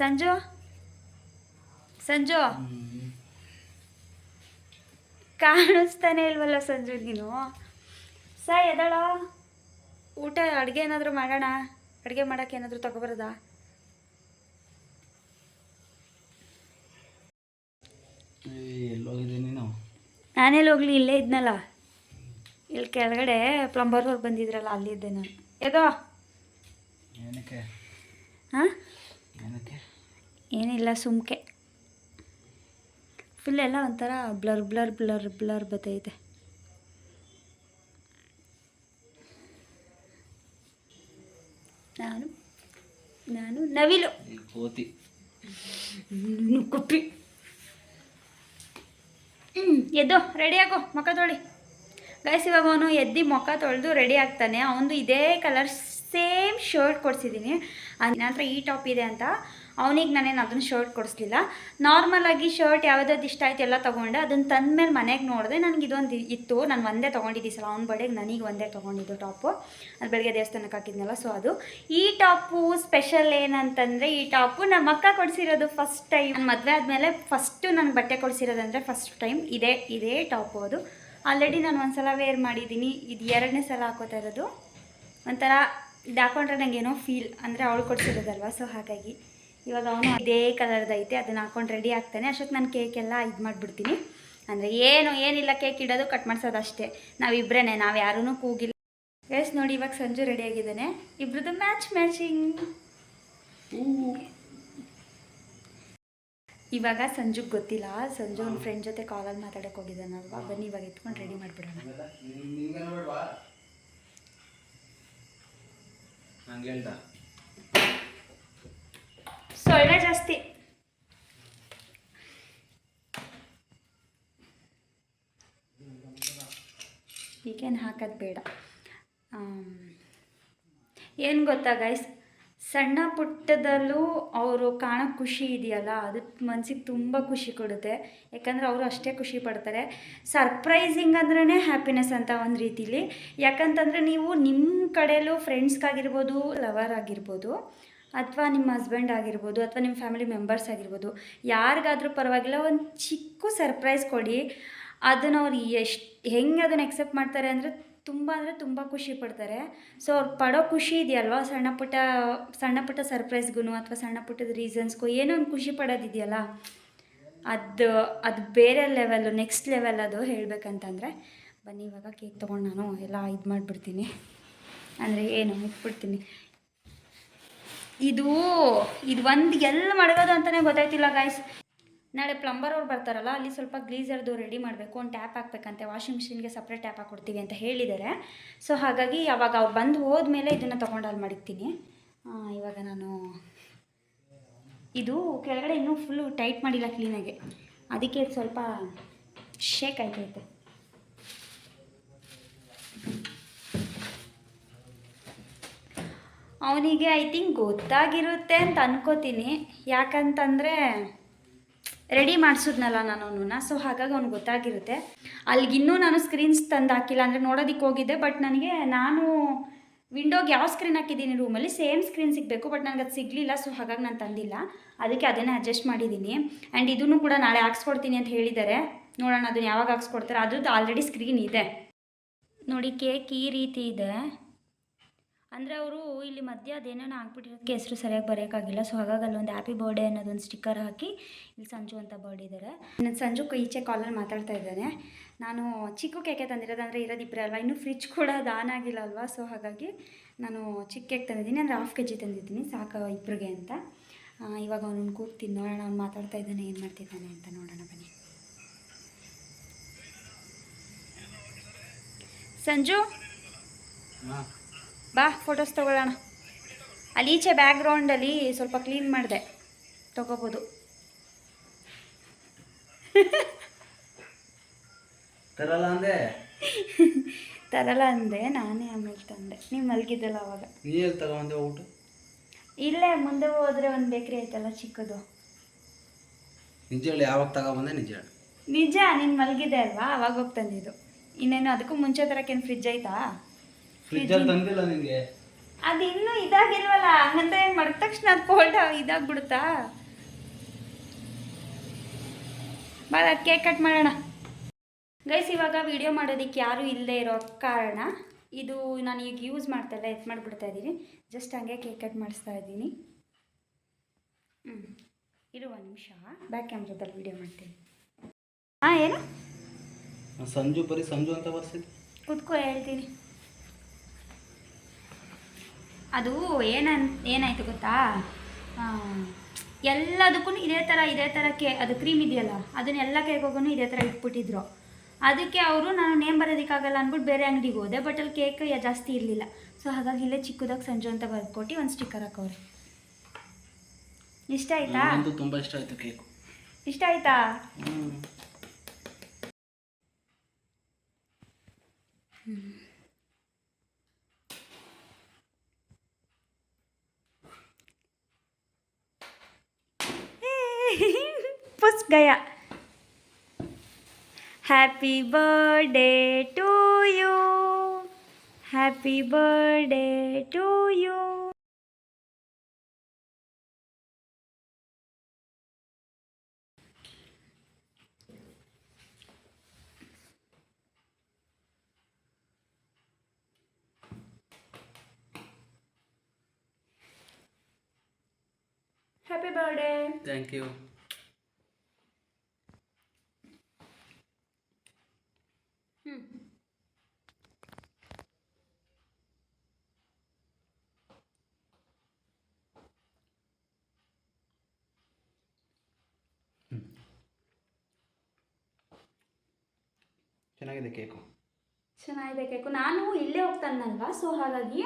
ಸಂಜು? ಸಂಜು. ಕಾಣಿಸ್ತಾನೆ ಇಲ್ವಲ್ಲ ಸಂಜು ನೀನು? ಸ ಎದಳ ಊಟ ಅಡುಗೆ ಏನಾದರೂ ಮಾಡೋಣ? ಅಡುಗೆ ಮಾಡೋಕ್ಕೆ ಏನಾದರೂ ತಗೊಬರೋದಾ? ನಾನೇ ನೀನು? ನಾನೆಲ್ಲಿ ಹೋಗ್ಲಿ ಇಲ್ಲೇ ಇದ್ನಲ್ಲ. ಇಲ್ಲಿ ಕೆಳಗಡೆ ಪ್ಲಂಬರ್ ಹೋಗಿ ಬಂದಿದ್ರಲ್ಲ ಅಲ್ಲಿ ಇದ್ದೆ ನಾನು. ಎದೋ ಏನಕ್ಕೆ? ಹಾಂ ಏನಕ್ಕೆ? ಏನಿಲ್ಲ ಸುಮ್ಕೆ. ಫುಲ್ ಎಲ್ಲ ಒಂಥರ ಬ್ಲರ್ ಬ್ಲರ್ ಬ್ಲರ್ ಬ್ಲರ್ ಬತ್ತೈತೆ ನಾನು ನಾನು ನವಿಲು. ಕೋತಿ ಕುಪ್ಪಿ ಹ್ಞೂ ಎದ್ದು ರೆಡಿ ಆಗೋ ಮುಖ ತೊಳಿ. ಗಾಯ್ಸ್ ಇವಾಗ ಅವನು ಎದ್ದು ಮುಖ ತೊಳೆದು ರೆಡಿ ಆಗ್ತಾನೆ. ಅವನು ಇದೇ ಕಲರ್ ಸೇಮ್ ಶರ್ಟ್ ಕೊಡಿಸಿದ್ದೀನಿ. ನನ್ನ ಹತ್ರ ಈ ಟಾಪ್ ಇದೆ ಅಂತ. ಅವನಿಗೆ ನಾನೇನು ಅದನ್ನು ಶರ್ಟ್ ಕೊಡಿಸ್ಲಿಲ್ಲ. ನಾರ್ಮಲಾಗಿ ಶರ್ಟ್ ಯಾವುದಾದ್ರು ಇಷ್ಟ ಆಯ್ತು ಎಲ್ಲ ತೊಗೊಂಡೆ. ಅದನ್ನು ತಂದಮೇಲೆ ಮನೆಗೆ ನೋಡಿದೆ ನನಗೆ ಇದೊಂದು ಇತ್ತು. ನಾನು ಒಂದೇ ತೊಗೊಂಡಿದ್ದಿ ಸಲ. ಅವ್ನ ಬಡೆಗೆ ನನಗೆ ಒಂದೇ ತೊಗೊಂಡಿದ್ದು ಟಾಪು. ಅದು ಬೆಳಗ್ಗೆ ದೇವಸ್ಥಾನಕ್ಕೆ ಹಾಕಿದ್ನಲ್ಲ, ಸೊ ಅದು. ಈ ಟಾಪು ಸ್ಪೆಷಲ್ ಏನಂತಂದರೆ, ಈ ಟಾಪು ನಮ್ಮ ಅಕ್ಕ ಕೊಡಿಸಿರೋದು ಫಸ್ಟ್ ಟೈಮ್. ನನ್ನ ಮದುವೆ ಆದಮೇಲೆ ಫಸ್ಟು ನನಗೆ ಬಟ್ಟೆ ಕೊಡಿಸಿರೋದಂದರೆ ಫಸ್ಟ್ ಟೈಮ್ ಇದೇ ಇದೇ ಟಾಪು ಅದು. ಆಲ್ರೆಡಿ ನಾನು ಒಂದು ಸಲ ವೇರ್ ಮಾಡಿದ್ದೀನಿ. ಇದು ಎರಡನೇ ಸಲ ಹಾಕೋತಾ ಇರೋದು. ಒಂಥರ ಇದು ಹಾಕೊಂಡ್ರೆ ನಂಗೆ ಏನೋ ಫೀಲ್ ಅಂದರೆ ಅವಳು ಕೊಡ್ಸಿರೋದಲ್ವ? ಸೊ ಹಾಗಾಗಿ ಇವಾಗ ಅವನು ಇದೇ ಕಲರ್ದು ಐತೆ, ಅದನ್ನು ಹಾಕೊಂಡು ರೆಡಿ ಆಗ್ತಾನೆ. ಅಷ್ಟೊತ್ತು ನಾನು ಕೇಕ್ ಎಲ್ಲ ಇದು ಮಾಡಿಬಿಡ್ತೀನಿ. ಅಂದರೆ ಏನು, ಏನಿಲ್ಲ ಕೇಕ್ ಇಡೋದು ಕಟ್ ಮಾಡಿಸೋದು ಅಷ್ಟೇ. ನಾವಿಬ್ಬರೇ ನಾವು ಯಾರೂ ಕೂಗಿಲ್ಲ. ಎಸ್ ನೋಡಿ, ಇವಾಗ ಸಂಜು ರೆಡಿ ಆಗಿದ್ದಾನೆ. ಇಬ್ರದ್ದು ಮ್ಯಾಚ್ ಮ್ಯಾಚಿಂಗ್ ಇವಾಗ ಸಂಜುಗೆ ಗೊತ್ತಿಲ್ಲ. ಸಂಜು ಅವ್ನ ಫ್ರೆಂಡ್ ಜೊತೆ ಕಾಲಲ್ಲಿ ಮಾತಾಡೋಕೆ ಹೋಗಿದ್ದಾನಲ್ವಾ? ಬನ್ನಿ, ಇವಾಗ ಎತ್ಕೊಂಡು ರೆಡಿ ಮಾಡಿಬಿಡೋಣ. ಹಂಗೆ ಸೊಳ್ಳೆ ಜಾಸ್ತಿ. ಈಗೇನು ಹಾಕೋದು ಬೇಡ. ಏನು ಗೊತ್ತಾ ಗೈಸ್ ಸಣ್ಣ ಪುಟ್ಟದಲ್ಲೂ ಅವರು ಕಾಣೋ ಖುಷಿ ಇದೆಯಲ್ಲ? ಅದು ಮನಸ್ಸಿಗೆ ತುಂಬ ಖುಷಿ ಕೊಡುತ್ತೆ. ಯಾಕಂದರೆ ಅವರು ಅಷ್ಟೇ ಖುಷಿ ಪಡ್ತಾರೆ. ಸರ್ಪ್ರೈಸಿಂಗ್ ಅಂದ್ರೇ ಹ್ಯಾಪಿನೆಸ್ ಅಂತ ಒಂದು ರೀತಿಲಿ. ಯಾಕಂತಂದರೆ ನೀವು ನಿಮ್ಮ ಕಡೆಯಲ್ಲೂ ಫ್ರೆಂಡ್ಸ್ಗಾಗಿರ್ಬೋದು, ಲವರ್ ಆಗಿರ್ಬೋದು, ಅಥವಾ ನಿಮ್ಮ ಹಸ್ಬೆಂಡ್ ಆಗಿರ್ಬೋದು, ಅಥವಾ ನಿಮ್ಮ ಫ್ಯಾಮಿಲಿ ಮೆಂಬರ್ಸ್ ಆಗಿರ್ಬೋದು, ಯಾರಿಗಾದ್ರೂ ಪರವಾಗಿಲ್ಲ, ಒಂದು ಚಿಕ್ಕ ಸರ್ಪ್ರೈಸ್ ಕೊಡಿ. ಅದನ್ನು ಅವ್ರು ಎಷ್ಟು, ಹೆಂಗೆ ಅದನ್ನು ಎಕ್ಸೆಪ್ಟ್ ಮಾಡ್ತಾರೆ ಅಂದರೆ ತುಂಬ ಅಂದರೆ ತುಂಬ ಖುಷಿ ಪಡ್ತಾರೆ. ಸೊ ಅವ್ರು ಪಡೋ ಖುಷಿ ಇದೆಯಲ್ವ? ಸಣ್ಣ ಪುಟ್ಟ ಸಣ್ಣ ಪುಟ್ಟ ಸರ್ಪ್ರೈಸ್ಗೂ ಅಥವಾ ಸಣ್ಣ ಪುಟ್ಟದ ರೀಸನ್ಸ್ಗೂ ಏನೋ ಒಂದು ಖುಷಿ ಪಡೋದಿದೆಯಲ್ಲ? ಅದು ಅದು ಬೇರೆ ಲೆವೆಲ್ಲು ನೆಕ್ಸ್ಟ್ ಲೆವೆಲ್ ಅದು ಹೇಳಬೇಕಂತಂದರೆ, ಬನ್ನಿ ಇವಾಗ ಕೇಕ್ ತೊಗೊಂಡು ನಾನು ಎಲ್ಲ ಇದು ಮಾಡಿಬಿಡ್ತೀನಿ. ಅಂದರೆ ಏನು ಇಟ್ಬಿಡ್ತೀನಿ. ಇದು ಇದು ಒಂದು ಎಲ್ಲಿ ಮಡಗೋದು ಅಂತಲೇ ಗೊತ್ತಾಯ್ತಿಲ್ಲ ಗಾಯ್ಸ್ ನಾಳೆ ಪ್ಲಂಬರ್ ಅವ್ರು ಬರ್ತಾರಲ್ಲ, ಅಲ್ಲಿ ಸ್ವಲ್ಪ ಗ್ಲೀಸರ್ದು ರೆಡಿ ಮಾಡಬೇಕು, ಒಂದು ಟ್ಯಾಪ್ ಹಾಕ್ಬೇಕಂತೆ ವಾಷಿಂಗ್ ಮಿಷಿನ್ಗೆ ಸಪ್ರೇಟ್ ಟ್ಯಾಪ್ ಹಾಕ್ಕೊಡ್ತೀವಿ ಅಂತ ಹೇಳಿದ್ದಾರೆ ಸೊ ಹಾಗಾಗಿ ಅವಾಗ ಅವ್ರು ಬಂದು ಹೋದ್ಮೇಲೆ ಇದನ್ನು ತೊಗೊಂಡು ಅಲ್ಲಿ ಮಾಡಿರ್ತೀನಿ. ಇವಾಗ ನಾನು ಇದು ಕೆಳಗಡೆ ಇನ್ನೂ ಫುಲ್ಲು ಟೈಟ್ ಮಾಡಿಲ್ಲ ಕ್ಲೀನಾಗೆ ಅದಕ್ಕೆ ಸ್ವಲ್ಪ ಶೇಕ್ ಆಯ್ತೈತೆ. ಅವನಿಗೆ ಐ ಥಿಂಕ್ ಗೊತ್ತಾಗಿರುತ್ತೆ ಅಂತ ಅನ್ಕೋತೀನಿ. ಯಾಕಂತಂದರೆ ರೆಡಿ ಮಾಡಿಸಿದ್ನಲ್ಲ ನಾನು ಅವನನ್ನ. ಸೊ ಹಾಗಾಗಿ ಅವ್ನಿಗೆ ಗೊತ್ತಾಗಿರುತ್ತೆ. ಅಲ್ಲಿಗಿನ್ನೂ ನಾನು ಸ್ಕ್ರೀನ್ಸ್ ತಂದು ಹಾಕಿಲ್ಲ ಅಂದರೆ ನೋಡೋದಕ್ಕೆ ಹೋಗಿದ್ದೆ ಬಟ್ ನನಗೆ ನಾನು ವಿಂಡೋಗೆ ಯಾವ ಸ್ಕ್ರೀನ್ ಹಾಕಿದ್ದೀನಿ ರೂಮಲ್ಲಿ ಸೇಮ್ ಸ್ಕ್ರೀನ್ ಸಿಗಬೇಕು ಬಟ್ ನನಗೆ ಅದು ಸಿಗಲಿಲ್ಲ ಸೊ ಹಾಗಾಗಿ ನಾನು ತಂದಿಲ್ಲ. ಅದಕ್ಕೆ ಅದನ್ನೇ ಅಡ್ಜಸ್ಟ್ ಮಾಡಿದ್ದೀನಿ. ಆ್ಯಂಡ್ ಇದನ್ನು ಕೂಡ ನಾಳೆ ಹಾಕ್ಸ್ಕೊಡ್ತೀನಿ ಅಂತ ಹೇಳಿದ್ದಾರೆ. ನೋಡೋಣ ಅದನ್ನು ಯಾವಾಗ ಹಾಕ್ಸ್ಕೊಡ್ತಾರೆ. ಅದ್ರದ್ದು ಆಲ್ರೆಡಿ ಸ್ಕ್ರೀನ್ ಇದೆ. ನೋಡಿ ಕೇಕ್ ಈ ರೀತಿ ಇದೆ. ಅಂದರೆ ಅವರು ಇಲ್ಲಿ ಮಧ್ಯ ಅದೇನೇನೋ ಹಾಕ್ಬಿಟ್ಟಿರೋದಕ್ಕೆ ಹೆಸರು ಸರಿಯಾಗಿ ಬರೆಯೋಕ್ಕಾಗಿಲ್ಲ. ಸೊ ಹಾಗಾಗಿ ಅಲ್ಲೊಂದು ಹ್ಯಾಪಿ ಬರ್ಡೇ ಅನ್ನೋದೊಂದು ಸ್ಟಿಕ್ಕರ್ ಹಾಕಿ ಇಲ್ಲಿ ಸಂಜು ಅಂತ ಬರ್ಡ್ ಇದ್ದಾರೆ ನನ್ನ ಸಂಜು ಈಚೆ ಕಾಲಲ್ಲಿ ಮಾತಾಡ್ತಾ ಇದ್ದಾನೆ. ನಾನು ಚಿಕ್ಕ ಕೇಕೆ ತಂದಿರೋದು ಅಂದರೆ ಇರೋದು ಇಬ್ಬರೇ ಅಲ್ವಾ? ಇನ್ನೂ ಫ್ರಿಜ್ ಕೂಡ ದಾನ್ ಆಗಿಲ್ಲ ಅಲ್ವಾ? ಸೊ ಹಾಗಾಗಿ ನಾನು ಚಿಕ್ಕ ಕೇಕ್ ತಂದಿದ್ದೀನಿ. ಅಂದರೆ ಹಾಫ್ ಕೆ ಜಿ ತಂದಿದ್ದೀನಿ. ಸಾಕು ಇಬ್ಬರಿಗೆ ಅಂತ. ಇವಾಗ ಅವನನ್ನು ಕೂಗ್ತೀನಿ ನೋಡೋಣ ಅವ್ನು ಮಾತಾಡ್ತಾ ಇದ್ದಾನೆ. ಏನು ಮಾಡ್ತಿದ್ದಾನೆ ಅಂತ ನೋಡೋಣ ಬನ್ನಿ. ಸಂಜು? ಬಾ ಫೋಟೋಸ್ ತೊಗೊಳ್ಳೋಣ. ಅಲ್ಲಿ ಈಚೆ ಬ್ಯಾಕ್ಗ್ರೌಂಡಲ್ಲಿ ಸ್ವಲ್ಪ ಕ್ಲೀನ್ ಮಾಡಿದೆ. ತಗೋಬೋದು. ತರಲ್ಲ ಅಂದೆ? ತರಲ್ಲ ಅಂದೆ ನಾನೇ ಆಮೇಲೆ ತಂದೆ. ನೀವು ಮಲಗಿದ್ದಲ್ಲ ಅವಾಗ. ನೀನು ತಗೊಂಡೆ ಊಟ? ಇಲ್ಲೇ ಮುಂದೆ ಹೋದ್ರೆ ಒಂದು ಬೇಕ್ರಿ ಐತಲ್ಲ ಚಿಕ್ಕದು. ನಿಜ ಹೇಳಿ ಯಾವಾಗ ತಗೊಂಬಂದೆ ನಿಜ ಹೇಳಿ ನಿಜ ನೀನು ಮಲಗಿದೆ ಅಲ್ವಾ? ಅವಾಗ ಹೋಗಿ ತಂದಿದ್ದು. ಇನ್ನೇನು ಅದಕ್ಕೂ ಮುಂಚೆ ತರಕ್ಕೇನು ಫ್ರಿಜ್ ಐತಾ? ಫ್ರಿಜ್ಜಲ್ಲಿ ತಂದಿಲ್ಲ ನಿನಗೆ ಅದು ಇನ್ನೂ ಇದಾಗಿಲ್ವಲ್ಲ ಹಂಗಂತ ಏನು ಮಾಡಿದ ತಕ್ಷಣ ಅದು ಕೋಲ್ಡ್ ಇದಾಗ್ಬಿಡುತ್ತಾ? ಬಾಳ ಕೇಕ್ ಕಟ್ ಮಾಡೋಣ. ಗೈಸ್ ಇವಾಗ ವಿಡಿಯೋ ಮಾಡೋದಕ್ಕೆ ಯಾರೂ ಇಲ್ಲದೆ ಇರೋ ಕಾರಣ ಇದು ನಾನು ಈಗ ಯೂಸ್ ಮಾಡ್ತಾಯಿಲ್ಲ ಎತ್ ಮಾಡಿಬಿಡ್ತಾ ಇದ್ದೀನಿ ಜಸ್ಟ್ ಹಂಗೆ ಕೇಕ್ ಕಟ್ ಮಾಡಿಸ್ತಾ ಇದ್ದೀನಿ ಹ್ಞೂ ಇರುವ ಒಂದು ನಿಮಿಷ. ಬ್ಯಾಕ್ ಕ್ಯಾಮ್ರಾದಲ್ಲಿ ವಿಡಿಯೋ ಮಾಡ್ತೀನಿ. ಹಾಂ ಏನು? ಸಂಜು ಬರೀ ಸಂಜು ಅಂತ ಬರ್ಸಿದ್ದೆ. ಕುತ್ಕೋ ಹೇಳ್ತೀನಿ. ಅದು ಏನನ್ ಏನಾಯ್ತು ಗೊತ್ತಾ? ಎಲ್ಲದಕ್ಕೂ ಇದೇ ಥರ ಇದೇ ಥರ ಕೇ ಅದು ಕ್ರೀಮ್ ಇದೆಯಲ್ಲ ಅದನ್ನೆಲ್ಲ ಕೇಕೋಗೂ ಇದೇ ಥರ ಇಟ್ಬಿಟ್ಟಿದ್ರು. ಅದಕ್ಕೆ ಅವರು ನಾನು ನೇಮ್ ಬರೋದಕ್ಕಾಗಲ್ಲ ಅಂದ್ಬಿಟ್ಟು ಬೇರೆ ಅಂಗಡಿಗೆ ಹೋದೆ ಬಟ್ ಅಲ್ಲಿ ಕೇಕ್ ಜಾಸ್ತಿ ಇರಲಿಲ್ಲ. ಸೊ ಹಾಗಾಗಿ ಇಲ್ಲೇ ಚಿಕ್ಕದಾಗಿ ಸಂಜು ಅಂತ ಬರ್ಕೊಟ್ಟು ಒಂದು ಸ್ಟಿಕ್ಕರ್ ಹಾಕೋರು ಇಷ್ಟ ಆಯ್ತಾ? ತುಂಬ ಇಷ್ಟ ಆಯಿತು ಕೇಕು ಇಷ್ಟ ಆಯ್ತಾ? ಹ್ಞೂ Happy birthday to you. Happy birthday to you. happy birthday thank you ಚೆನ್ನಾಗಿದೆ ಕೇಕು. ಚೆನ್ನಾಗಿದೆ ಕೇಕು. ನಾನು ಇಲ್ಲೇ ಹೋಗ್ತಾನಲ್ವಾ? ಸೊ ಹಾಗಾಗಿ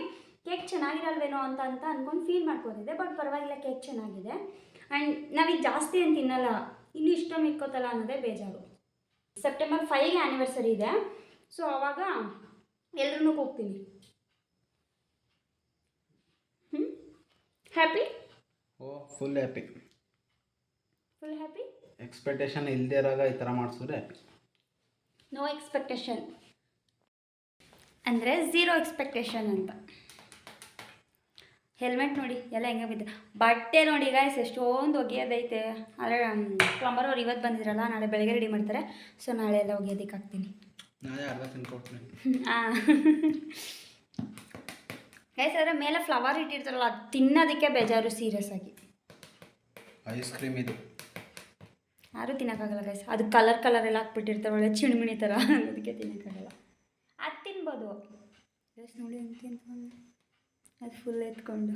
ಕೇಕ್ ಚೆನ್ನಾಗಿರಲ್ವೇನೋ ಅಂತ ಅಂತ ಅಂದ್ಕೊಂಡು ಫೀಲ್ ಮಾಡ್ಕೊಂಡಿದ್ದೆ ಬಟ್ ಪರವಾಗಿಲ್ಲ ಕೇಕ್ ಚೆನ್ನಾಗಿದೆ. ಆ್ಯಂಡ್ ನಾವೀಗ ಜಾಸ್ತಿ ಏನು ತಿನ್ನಲ್ಲ ಇನ್ನು ಇಷ್ಟ ಮಿಕ್ಕೋತಲ್ಲ ಅನ್ನೋದೇ ಬೇಜಾರು. ಸೆಪ್ಟೆಂಬರ್ ಫೈವ್ಗೆ ಆ್ಯನಿವರ್ಸರಿ ಇದೆ. ಸೊ ಆವಾಗ ಎಲ್ಲರೂ ಹೋಗ್ತೀನಿ ಹ್ಞೂ ಹ್ಯಾಪಿ ಓ full happy full happy expectation ಇಲ್ಲದೆ ಇರೋಗ ಈ ಥರ ಮಾಡಿಸಿದ್ರೆ ಹ್ಯಾಪಿ ನೋ ಎಕ್ಸ್ಪೆಕ್ಟೇಷನ್ ಅಂದರೆ ಝೀರೋ ಎಕ್ಸ್ಪೆಕ್ಟೇಷನ್ ಅಂತ. ಹೆಲ್ಮೆಟ್ ನೋಡಿ ಎಲ್ಲ ಹೆಂಗೆ ಬಿದ್ದೆ ಬಟ್ಟೆ ನೋಡಿ ಗಾಯ್ಸ್ ಎಷ್ಟೊಂದು ಒಗೆಯೋದೈತೆ. ಆದರೆ ಪ್ಲಂಬರ್ ಅವ್ರು ಇವತ್ತು ಬಂದಿರಲ್ಲ ನಾಳೆ ಬೆಳಗ್ಗೆ ರೆಡಿ ಮಾಡ್ತಾರೆ. ಸೊ ನಾಳೆ ಎಲ್ಲ ಒಗೆಯೋದಕ್ಕೆ ಹಾಕ್ತೀನಿ. ತಿನ್ಕೊಡ್ತೀನಿ ಗೈಸ್ ಆದರೆ ಮೇಲೆ ಫ್ಲವರ್ ಇಟ್ಟಿರ್ತಾರಲ್ಲ ಅದು ತಿನ್ನೋದಕ್ಕೆ ಬೇಜಾರು ಸೀರಿಯಸ್ ಆಗಿ. ಐಸ್ ಕ್ರೀಮ್ ಇದು. ಯಾರೂ ತಿನ್ನೋಕ್ಕಾಗಲ್ಲ ಗೈಸ್ ಅದು ಕಲರ್ ಕಲರ್ ಎಲ್ಲ ಹಾಕ್ಬಿಟ್ಟಿರ್ತಾರೆ ಒಳ್ಳೆ ಚಿಣ್ಮಿಣಿ ಥರ ಅದಕ್ಕೆ ತಿನ್ನೋಕ್ಕಾಗಲ್ಲ. ಅದು ತಿನ್ಬೋದು. ಗೈಸ್ ನೋಡಿ ಅಂತ ಅದು ಫುಲ್ ಎತ್ಕೊಂಡು.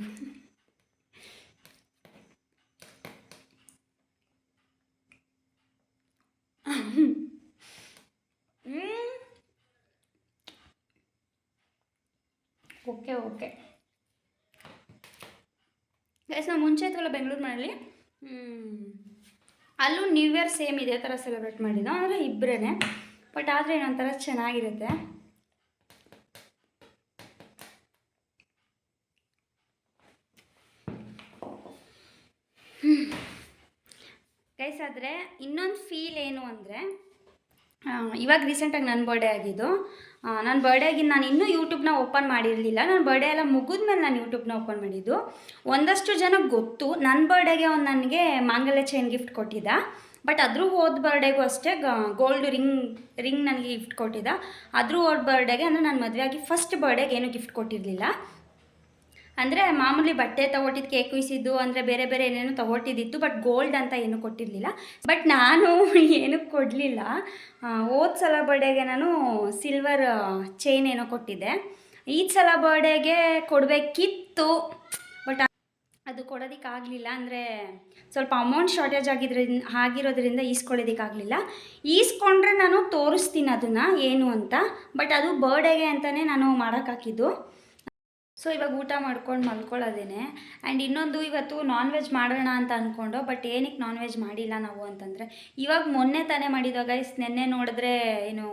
Okay okay. ಗೈಸ್ ನಾವು ಮುಂಚೆ ಇದ್ವಲ್ಲ ಬೆಂಗಳೂರು ಮನೇಲಿ ಅಲ್ಲೂ ನ್ಯೂ ಇಯರ್ ಸೇಮ್ ಇದೇ ಥರ ಸೆಲೆಬ್ರೇಟ್ ಮಾಡಿದ್ದು, ಅಂದರೆ ಇಬ್ಬರೇ ಬಟ್ ಆದರೆ ಏನೊಂಥರ ಚೆನ್ನಾಗಿರುತ್ತೆ. ಗೈಸ್ ಆದರೆ ಇನ್ನೊಂದು ಫೀಲ್ ಏನು ಅಂದರೆ ಇವಾಗ ರೀಸೆಂಟಾಗಿ ನನ್ನ ಬರ್ಡೇ ಆಗಿದ್ದು ನನ್ನ ಬರ್ಡೇಗೆ ನಾನು ಇನ್ನೂ ಯೂಟ್ಯೂಬ್ನ ಓಪನ್ ಮಾಡಿರಲಿಲ್ಲ. ನನ್ನ ಬರ್ಡೇ ಎಲ್ಲ ಮುಗಿದ್ಮೇಲೆ ನಾನು ಯೂಟ್ಯೂಬ್ನ ಓಪನ್ ಮಾಡಿದ್ದು. ಒಂದಷ್ಟು ಜನಕ್ಕೆ ಗೊತ್ತು ನನ್ನ ಬರ್ಡೇಗೆ ಅವ್ನು ನನಗೆ ಮಾಂಗಲ್ಯ ಚೈನ್ ಗಿಫ್ಟ್ ಕೊಟ್ಟಿದ್ದ. ಬಟ್ ಅದ್ರೂ ಹೋದ ಬರ್ಡೇಗೂ ಅಷ್ಟೇ ಗೋಲ್ಡ್ ರಿಂಗ್ ರಿಂಗ್ ನನಗೆ ಗಿಫ್ಟ್ ಕೊಟ್ಟಿದ್ದ. ಅದ್ರೂ ಹೋದ ಬರ್ಡೇಗೆ ಅಂದರೆ ನಾನು ಮದುವೆ ಆಗಿ ಫಸ್ಟ್ ಬರ್ಡೇಗೆ ಏನೂ ಗಿಫ್ಟ್ ಕೊಟ್ಟಿರಲಿಲ್ಲ. ಅಂದರೆ ಮಾಮೂಲಿ ಬಟ್ಟೆ ತಗೊಟ್ಟಿದ್ದು ಕೇಕ್ ಕುಯ್ಸಿದ್ದು ಅಂದರೆ ಬೇರೆ ಬೇರೆ ಏನೇನೋ ತಗೊಟ್ಟಿದ್ದಿತ್ತು ಬಟ್ ಗೋಲ್ಡ್ ಅಂತ ಏನೂ ಕೊಟ್ಟಿರಲಿಲ್ಲ. ಬಟ್ ನಾನು ಏನು ಕೊಡಲಿಲ್ಲ. ಹೋದ ಸಲ ಬರ್ಡೇಗೆ ನಾನು ಸಿಲ್ವರ್ ಚೈನ್ ಏನೋ ಕೊಟ್ಟಿದ್ದೆ. ಈ ಸಲ ಬರ್ಡೇಗೆ ಕೊಡಬೇಕಿತ್ತು ಬಟ್ ಅದು ಕೊಡೋದಕ್ಕಾಗಲಿಲ್ಲ. ಅಂದರೆ ಸ್ವಲ್ಪ ಅಮೌಂಟ್ ಶಾರ್ಟೇಜ್ ಆಗಿದ್ರಿಂದ ಆಗಿರೋದ್ರಿಂದ ಈಸ್ಕೊಳ್ಳೋದಕ್ಕಾಗಲಿಲ್ಲ. ಈಸ್ಕೊಂಡ್ರೆ ನಾನು ತೋರಿಸ್ತೀನಿ ಅದನ್ನು, ಏನು ಅಂತ. ಬಟ್ ಅದು ಬರ್ಡೇಗೆ ಅಂತಲೇ ನಾನು ಮಾಡೋಕ್ಕಾಕಿದ್ದು ಸೊ ಇವಾಗ ಊಟ ಮಾಡ್ಕೊಂಡು ಮಲ್ಕೊಳ್ಳೋದೇನೆ ಆ್ಯಂಡ್ ಇನ್ನೊಂದು ಇವತ್ತು ನಾನ್ ವೆಜ್ ಮಾಡೋಣ ಅಂತ ಅಂದ್ಕೊಂಡು ಬಟ್ ಏನಕ್ಕೆ ನಾನ್ ವೆಜ್ ಮಾಡಿಲ್ಲ ನಾವು ಅಂತಂದರೆ, ಇವಾಗ ಮೊನ್ನೆ ತಾನೇ ಮಾಡಿದ್ದಾಗ ಗೈಸ್ ನೆನ್ನೆ ನೋಡಿದ್ರೆ ಏನು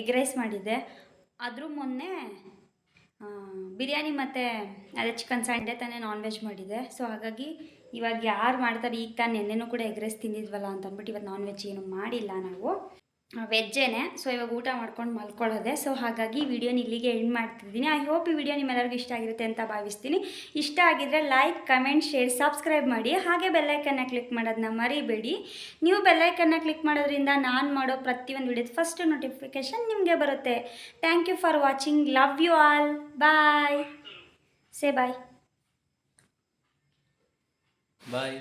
ಎಗ್ ರೈಸ್ ಮಾಡಿದ್ದೆ. ಆದರೂ ಮೊನ್ನೆ ಬಿರಿಯಾನಿ ಮತ್ತು, ಅದೇ ಚಿಕನ್ ಸಂಡೆ ತಾನೇ ನಾನ್ ವೆಜ್ ಮಾಡಿದೆ ಸೊ ಹಾಗಾಗಿ ಇವಾಗ ಯಾರು ಮಾಡ್ತಾರೆ, ಈಗ ತಾನು ನೆನ್ನೆನೂ ಕೂಡ ಎಗ್ ರೈಸ್ ತಿಂದಿದ್ವಲ್ಲ ಅಂತ ಅಂದ್ಬಿಟ್ಟು ಇವತ್ತು ನಾನ್ ವೆಜ್ ಏನು ಮಾಡಿಲ್ಲ ನಾವು. ವೆಜ್ಜೇನೆ ಸೊ ಇವಾಗ ಊಟ ಮಾಡ್ಕೊಂಡು ಮಲ್ಕೊಳ್ಳೋದೆ ಸೊ ಹಾಗಾಗಿ ವಿಡಿಯೋನ ಇಲ್ಲಿಗೆ ಎಂಡ್ ಮಾಡ್ತಿದ್ದೀನಿ. ಐ ಹೋಪ್ ಈ ವಿಡಿಯೋ ನಿಮ್ಮೆಲ್ಲರಿಗೂ ಇಷ್ಟ ಆಗಿರುತ್ತೆ ಅಂತ ಭಾವಿಸ್ತೀನಿ. ಇಷ್ಟ ಆಗಿದ್ರೆ ಲೈಕ್ ಕಮೆಂಟ್ ಶೇರ್ ಸಬ್ಸ್ಕ್ರೈಬ್ ಮಾಡಿ. ಹಾಗೆ ಬೆಲ್ಲೈಕನ್ನ ಕ್ಲಿಕ್ ಮಾಡೋದನ್ನ ಮರಿಬೇಡಿ. ನೀವು ಬೆಲ್ಲೈಕನ್ನ ಕ್ಲಿಕ್ ಮಾಡೋದ್ರಿಂದ ನಾನು ಮಾಡೋ ಪ್ರತಿಯೊಂದು ವಿಡಿಯೋದ ಫಸ್ಟ್ ನೋಟಿಫಿಕೇಷನ್ ನಿಮಗೆ ಬರುತ್ತೆ. Thank you for watching love you all bye say bye bye